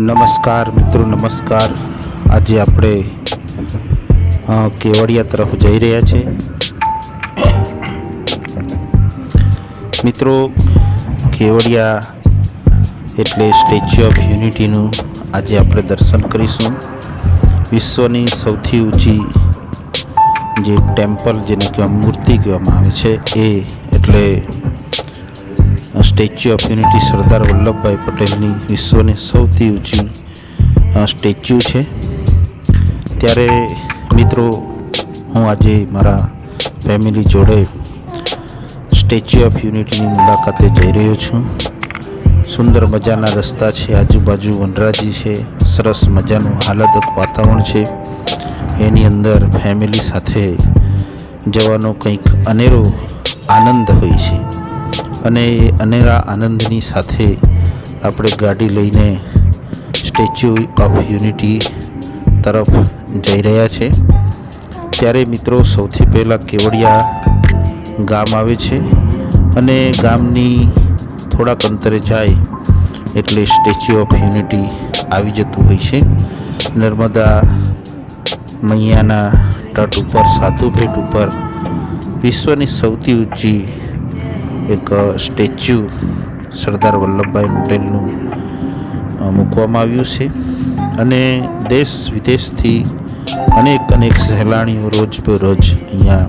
નમસ્કાર, મિત્રો, નમસ્કાર. આજે આપણે કેવડિયા તરફ જઈ રહ્યા છે મિત્રો, કેવડિયા એટલે સ્ટેચ્યુ ઓફ યુનિટીનું આજે આપણે દર્શન કરીશું. વિશ્વની સૌથી ઊંચી જે ટેમ્પલ, જેને કહેવા મૂર્તિ કહેવામાં આવે છે, એ એટલે statue of unity Sardar Vallabhbhai પટેલની વિશ્વની સૌથી ઊંચી સ્ટેચ્યુ છે. ત્યારે મિત્રો, હું આજે મારા ફેમિલી જોડે સ્ટેચ્યુ ઓફ યુનિટીની મુલાકાતે જઈ રહ્યો છું. સુંદર મજાના રસ્તા છે, આજુબાજુ વનરાજી છે, સરસ મજાનું હાલદક વાતાવરણ છે. એની અંદર ફેમિલી સાથે જવાનો કંઈક અનેરો આનંદ હોય છે. અને અનેરા આનંદની સાથે આપણે ગાડી લઈને સ્ટેચ્યુ ઓફ યુનિટી તરફ જઈ રહ્યા છે. ત્યારે મિત્રો સૌથી પહેલાં કેવડિયા ગામ આવે છે અને ગામની થોડાક અંતરે જાય એટલે સ્ટેચ્યુ ઓફ યુનિટી આવી જતું હોય છે. નર્મદા મૈયાના તટ ઉપર, સાધુ ભેટ ઉપર વિશ્વની સૌથી ઊંચી એક સ્ટેચ્યુ સરદાર વલ્લભભાઈ પટેલનું મૂકવામાં આવ્યું છે. અને દેશ વિદેશથી અનેક અનેક સહેલાણીઓ રોજ બરોજ અહીંયા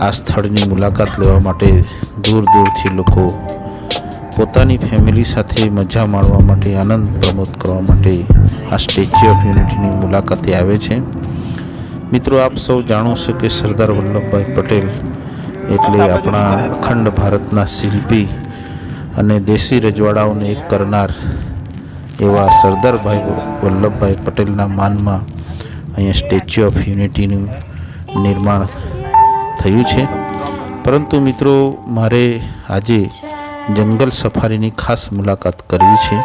આ સ્થળની મુલાકાત લેવા માટે દૂર દૂરથી લોકો પોતાની ફેમિલી સાથે મજા માણવા માટે, આનંદ પ્રમોદ કરવા માટે આ સ્ટેચ્યુ ઓફ યુનિટીની મુલાકાતે આવે છે. મિત્રો, આપ સૌ જાણો છો કે સરદાર વલ્લભભાઈ પટેલ એટલે આપણા અખંડ ભારતના શિલ્પી અને દેશી રજવાડાઓને એક કરનાર એવા સરદારભાઈ વલ્લભભાઈ પટેલના માનમાં અહીંયા સ્ટેચ્યુ ઓફ યુનિટીનું નિર્માણ થયું છે. પરંતુ મિત્રો, મારે આજે જંગલ સફારીની ખાસ મુલાકાત કરવી છે.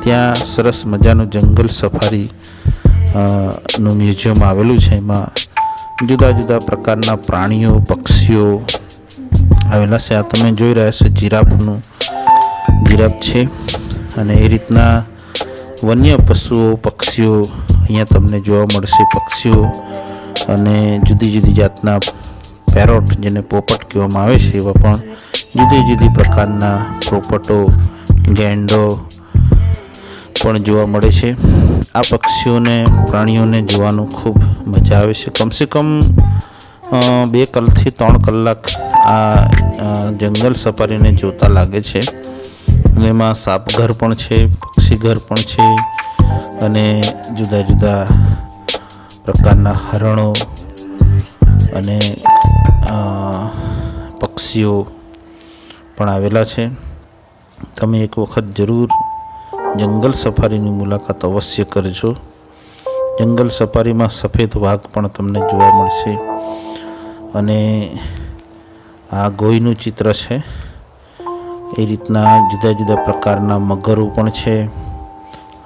ત્યાં સરસ મજાનું જંગલ સફારી નું મ્યુઝિયમ આવેલું છે. એમાં જુદા જુદા પ્રકારના પ્રાણીઓ, પક્ષીઓ આવેલા છે. આ તમે જોઈ રહ્યા છો જીરાફનું જીરાફ છે અને એ રીતના વન્ય પશુઓ, પક્ષીઓ અહીંયા તમને જોવા મળશે. પક્ષીઓ અને જુદી જુદી જાતના પેરોટ જેને પોપટ કહેવામાં આવે છે, એવા પણ જુદી જુદી પ્રકારના પોપટો, ગેંડો પણ જોવા મળે છે. આ પક્ષીઓને, પ્રાણીઓને જોવાનું ખૂબ મજા આવે છે. કમસે કમ બે કલથી ત્રણ કલાક આ જંગલ સફારીને જોતા લાગે છે. અને એમાં સાપઘર પણ છે પક્ષીઘર પણ છે અને જુદા જુદા પ્રકારના હરણો અને પક્ષીઓ પણ આવેલા છે. તમે એક વખત જરૂર જંગલ સફારીની મુલાકાત અવશ્ય કરજો. જંગલ સફારીમાં સફેદ વાઘ પણ તમને જોવા મળશે. અને આ ગોયનું ચિત્ર છે. એ રીતના જુદા જુદા પ્રકારના મગરો પણ છે.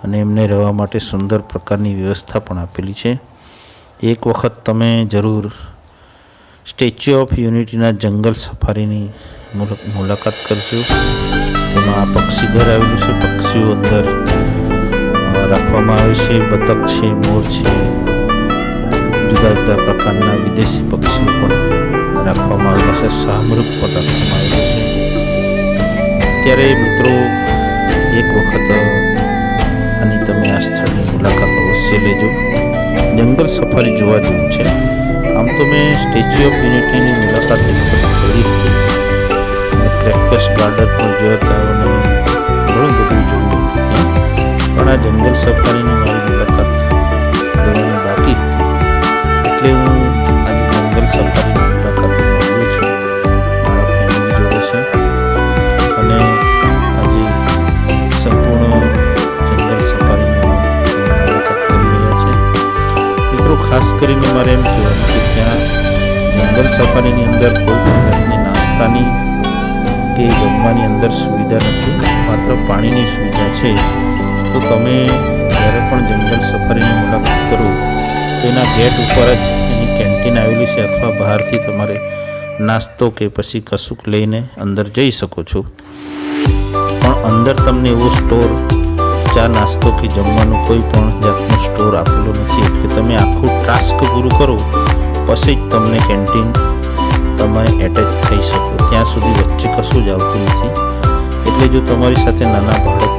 અને એમને રહેવા માટે સુંદર પ્રકારની વ્યવસ્થા પણ આપેલી છે. એક વખત તમે જરૂર સ્ટેચ્યુ ઓફ યુનિટીના જંગલ સફારીની મુલા- મુલાકાત કરજો. તેમાં આ પક્ષી ઘર આવેલું છે. પક્ષીઓ અંદર રાખવામાં આવે છે, બતક છે, મોર છે. જુદા જુદા પ્રકારના વિદેશી પક્ષીઓ પણ રાખવામાં આવેલા છે શાહમૃગ પણ રાખવામાં આવેલું છે. ત્યારે મિત્રો, એક વખત, આની તમે આ સ્થળની મુલાકાત અવશ્ય લેજો. જંગલ સફારી જોવા જેવું છે. આમ તો મેં સ્ટેચ્યુ ઓફ યુનિટીની મુલાકાત એક વખત કરી હતી. ક્રેકસ ગાર્ડન પણ જોયા હતા અને આ જંગલ સફારીની મારી મુલાકાત લેવાની બાકી એટલે હું આજે જંગલ સફારીની મુલાકાત આવ્યો છું. મારા ફેમિલી જોડે છે. અને આજે સંપૂર્ણ જંગલ સફારીની મુલાકાત કરી રહ્યા છે. મિત્રો, ખાસ કરીને મારે એમ કહેવાનું કે ત્યાં જંગલ સફારીની અંદર કોઈ જાતની નાસ્તાની કે જમવાની અંદર સુવિધા નથી. માત્ર પાણીની સુવિધા છે. તો તમે જ્યારે પણ જંગલ સફારીની મુલાકાત કરો, તો એના ગેટ ઉપર જ એની કેન્ટીન આવેલી છે અથવા બહારથી તમારે નાસ્તો કે પછી કશુંક લઈને અંદર જઈ શકો છો. પણ અંદર તમને એવો સ્ટોર ચા નાસ્તો કે જમવાનું કોઈ પણ જાતનો સ્ટોર આપેલો નથી. એટલે તમે આખું ટાસ્ક પૂરું કરો, પછી જ તમને કેન્ટીન તમે એટેચ થઈ શકો. ત્યાં સુધી વચ્ચે કશું જ આવતું નથી. એટલે જો તમારી સાથે નાના બાળક